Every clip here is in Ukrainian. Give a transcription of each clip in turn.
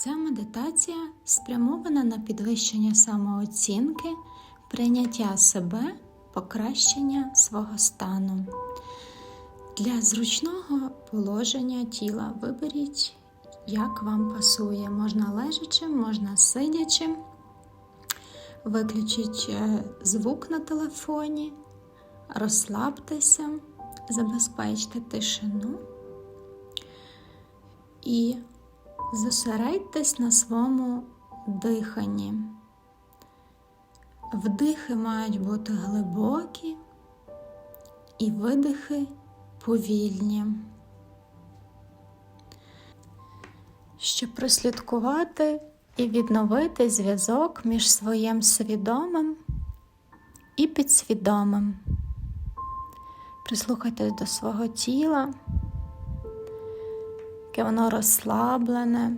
Ця медитація спрямована на підвищення самооцінки, прийняття себе, покращення свого стану. Для зручного положення тіла виберіть, як вам пасує. Можна лежачим, можна сидячим. Виключіть е, звук на телефоні, розслабтеся, забезпечте тишину і зосередьтесь на своєму диханні. Вдихи мають бути глибокі і видихи повільні. Щоб прослідкувати і відновити зв'язок між своїм свідомим і підсвідомим. Прислухайтесь до свого тіла, яке воно розслаблене,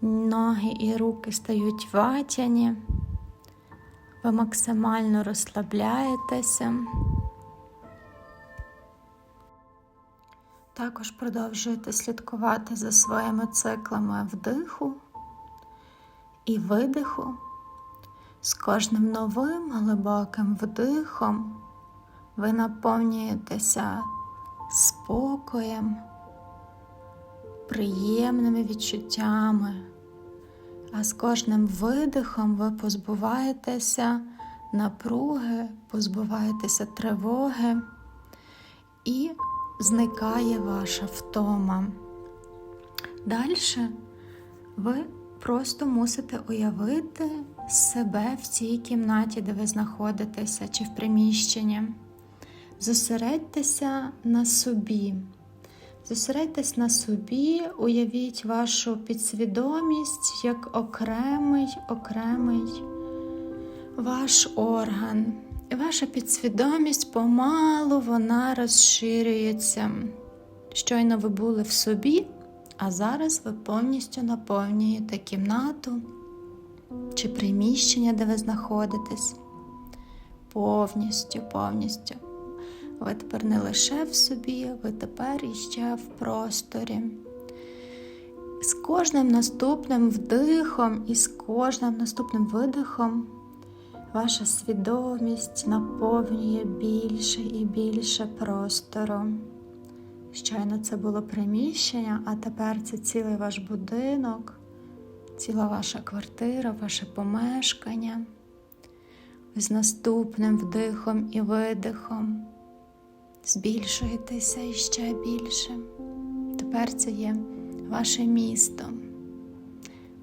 ноги і руки стають ватяні, ви максимально розслабляєтеся. Також продовжуєте слідкувати за своїми циклами вдиху і видиху. З кожним новим глибоким вдихом ви наповнюєтеся спокоєм, приємними відчуттями, а з кожним видихом ви позбуваєтеся напруги, позбуваєтеся тривоги і зникає ваша втома. Далі ви просто мусите уявити себе в цій кімнаті, де ви знаходитеся, чи в приміщенні. Зосередьтеся на собі. Зосередьтесь на собі, уявіть вашу підсвідомість як окремий, окремий ваш орган. І ваша підсвідомість помалу вона розширюється. Щойно ви були в собі, а зараз ви повністю наповнюєте кімнату чи приміщення, де ви знаходитесь. Повністю, повністю. Ви тепер не лише в собі, ви тепер іще в просторі. З кожним наступним вдихом і з кожним наступним видихом ваша свідомість наповнює більше і більше простору. Щойно це було приміщення, а тепер це цілий ваш будинок, ціла ваша квартира, ваше помешкання. З наступним вдихом і видихом збільшуєтеся іще більше. Тепер це є ваше місто.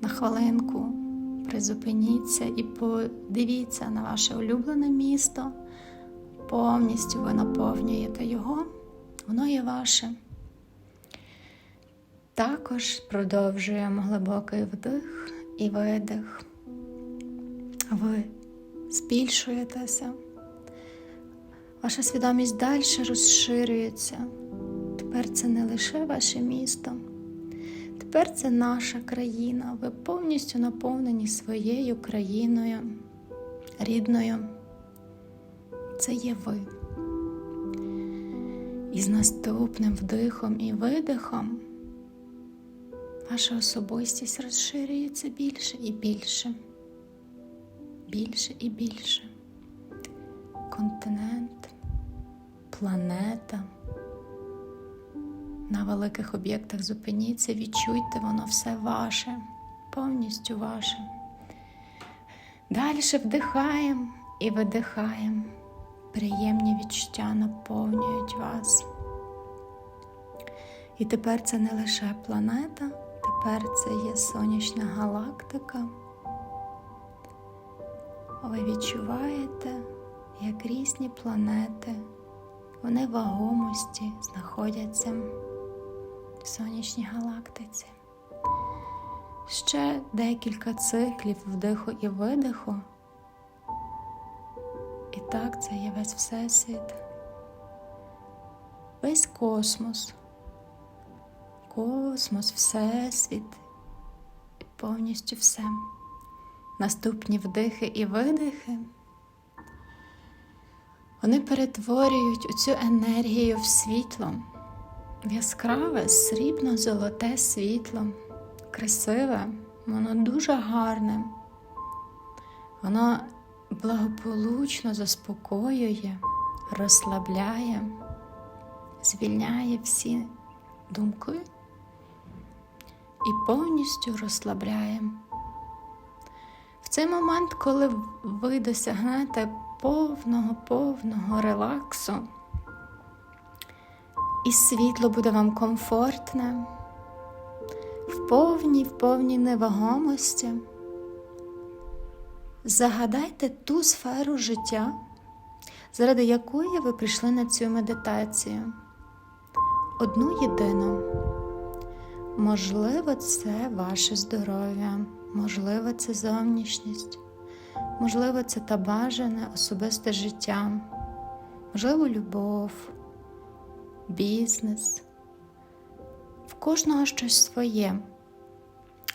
На хвилинку призупиніться і подивіться на ваше улюблене місто. Повністю ви наповнюєте його, воно є ваше. Також продовжуємо глибокий вдих і видих. Ви збільшуєтеся. Ваша свідомість далі розширюється. Тепер це не лише ваше місто, тепер це наша країна. Ви повністю наповнені своєю країною, рідною. Це є ви. І з наступним вдихом і видихом ваша особистість розширюється більше і більше, більше і більше. Континент, планета. На великих об'єктах зупиніться, відчуйте, воно все ваше, повністю ваше. Далі вдихаємо і видихаємо. Приємні відчуття наповнюють вас. І тепер це не лише планета, тепер це є сонячна галактика. Ви відчуваєте, як різні планети, вони вагомості знаходяться в сонячній галактиці. Ще декілька циклів вдиху і видиху. І так це є весь Всесвіт, весь космос, космос, Всесвіт, і повністю все. Наступні вдихи і видихи. Вони перетворюють цю енергію в світло, в яскраве, срібно-золоте світло, красиве, воно дуже гарне. Воно благополучно заспокоює, розслабляє, звільняє всі думки і повністю розслабляє. В цей момент, коли ви досягнете повного, повного релаксу, і світло буде вам комфортне, в повній, в повній невагомості, загадайте ту сферу життя, заради якої ви прийшли на цю медитацію. Одну єдину. Можливо, це ваше здоров'я, можливо, це зовнішність, можливо, це та бажане особисте життя, можливо, любов, бізнес. В кожного щось своє.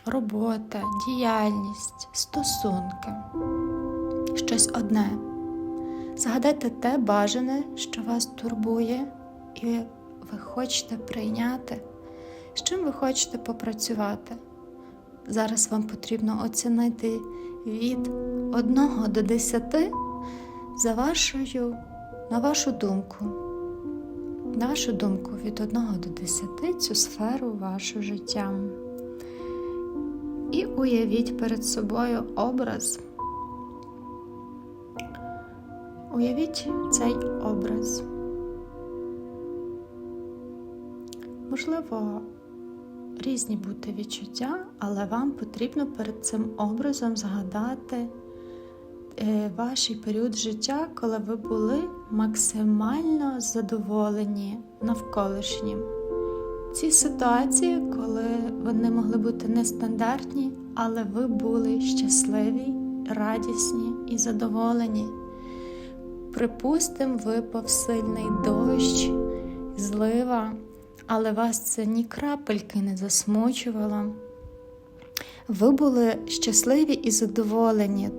Робота, діяльність, стосунки, щось одне. Згадайте те бажане, що вас турбує, і ви хочете прийняти, з чим ви хочете попрацювати. Зараз вам потрібно оцінити від 1 до 10 за вашою, на вашу думку. На вашу думку, від 1 до 10 цю сферу вашого життя. І уявіть перед собою образ. Уявіть цей образ. Можливо, різні бути відчуття, але вам потрібно перед цим образом згадати е, ваш період життя, коли ви були максимально задоволені навколишнім. Ці ситуації, коли вони могли бути нестандартні, але ви були щасливі, радісні і задоволені. Припустимо, випав сильний дощ, злива, але вас це ні крапельки не засмучувало. Ви були щасливі і задоволені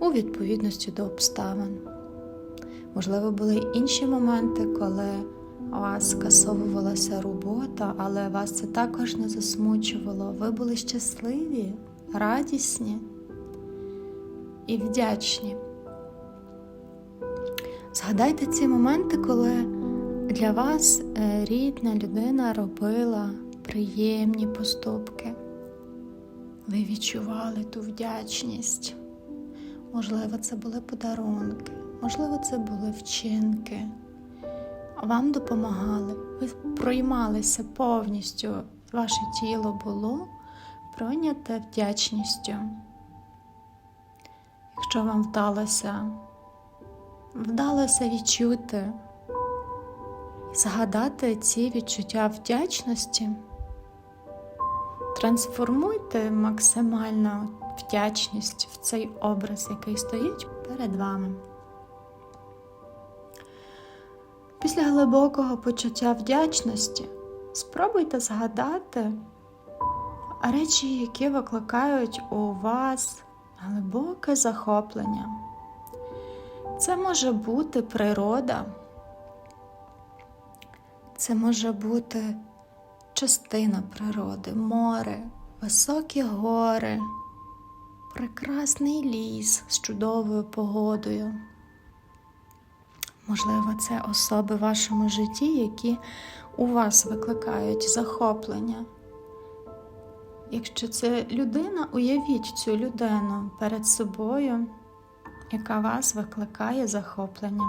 у відповідності до обставин. Можливо, були інші моменти, коли у вас скасовувалася робота, але вас це також не засмучувало. Ви були щасливі, радісні і вдячні. Згадайте ці моменти, коли для вас е, рідна людина робила приємні поступки. Ви відчували ту вдячність. Можливо, це були подарунки, можливо, це були вчинки. Вам допомагали, ви проймалися повністю, ваше тіло було пройняте вдячністю. Якщо вам вдалося, вдалося відчути, згадати ці відчуття вдячності, трансформуйте максимально вдячність в цей образ, який стоїть перед вами. Після глибокого почуття вдячності спробуйте згадати речі, які викликають у вас глибоке захоплення. Це може бути природа, це може бути частина природи, море, високі гори, прекрасний ліс з чудовою погодою. Можливо, це особи в вашому житті, які у вас викликають захоплення. Якщо це людина, уявіть цю людину перед собою, яка вас викликає захоплення.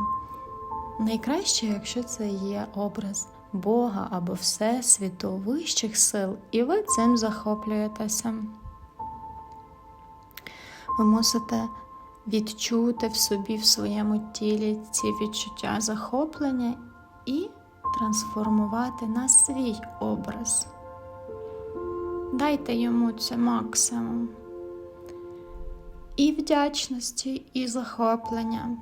Найкраще, якщо це є образ Бога або Всесвіту, вищих сил, і ви цим захоплюєтеся. Ви мусите відчути в собі, в своєму тілі ці відчуття захоплення і трансформувати на свій образ. Дайте йому це максимум. І вдячності, і захоплення.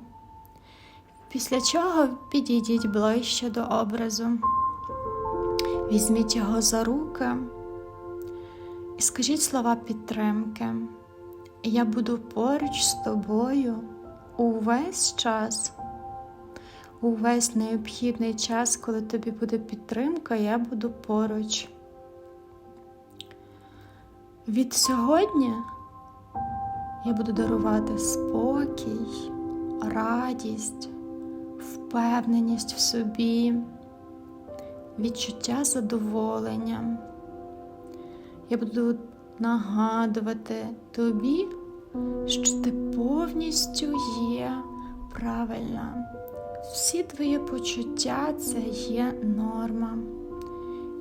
Після чого підійдіть ближче до образу, візьміть його за руки і скажіть слова підтримки. Я буду поруч з тобою увесь час, увесь необхідний час, коли тобі буде підтримка, я буду поруч. Від сьогодні я буду дарувати спокій, радість, впевненість в собі, відчуття задоволення. Я буду нагадувати тобі, що ти повністю є правильна. Всі твої почуття це є норма,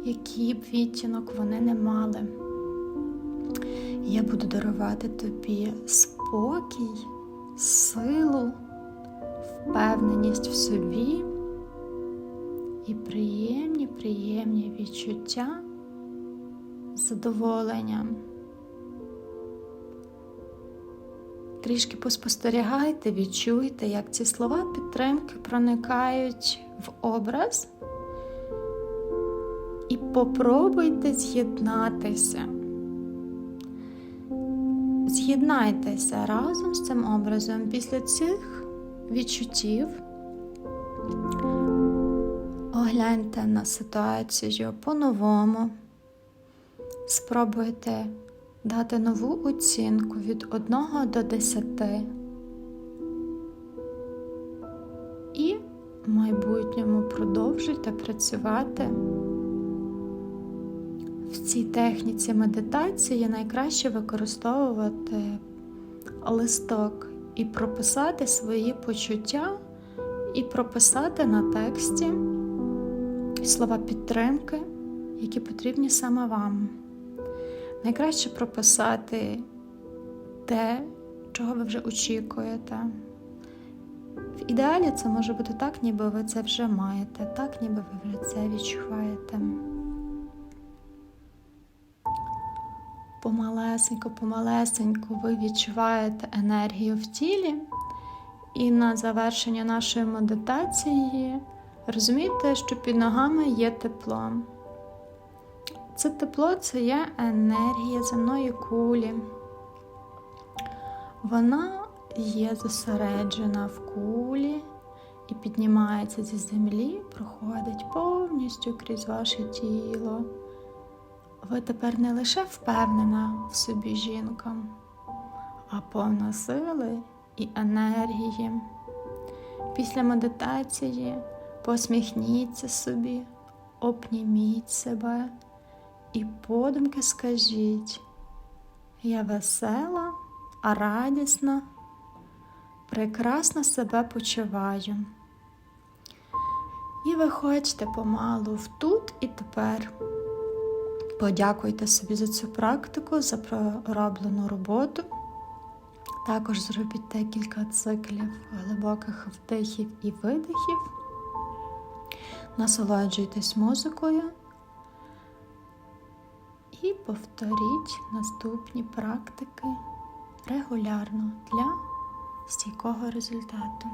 який б відтінок вони не мали. Я буду дарувати тобі спокій, силу, впевненість в собі і приємні, приємні відчуття задоволення. Трішки поспостерігайте, відчуйте, як ці слова підтримки проникають в образ, і попробуйте з'єднатися. З'єднайтеся разом з цим образом після цих відчуттів. Огляньте на ситуацію по-новому. Спробуйте дати нову оцінку від 1 до 10. І в майбутньому продовжуйте працювати. В цій техніці медитації найкраще використовувати листок і прописати свої почуття, і прописати на тексті слова підтримки, які потрібні саме вам. Найкраще прописати те, чого ви вже очікуєте. В ідеалі це може бути так, ніби ви це вже маєте, так, ніби ви вже це відчуваєте. Помалесенько, помалесенько ви відчуваєте енергію в тілі, і на завершення нашої медитації розумієте, що під ногами є тепло. Це тепло це є енергія земної кулі. Вона є зосереджена в кулі і піднімається зі землі, проходить повністю крізь ваше тіло. Ви тепер не лише впевнена в собі жінка, а повна сили і енергії. Після медитації посміхніться собі, обніміть себе і подумки скажіть, я весела, радісна, прекрасно себе почуваю. І виходьте помалу в тут і тепер. Подякуйте собі за цю практику, за пророблену роботу. Також зробіть декілька циклів глибоких вдихів і видихів. Насолоджуйтесь музикою і повторіть наступні практики регулярно для стійкого результату.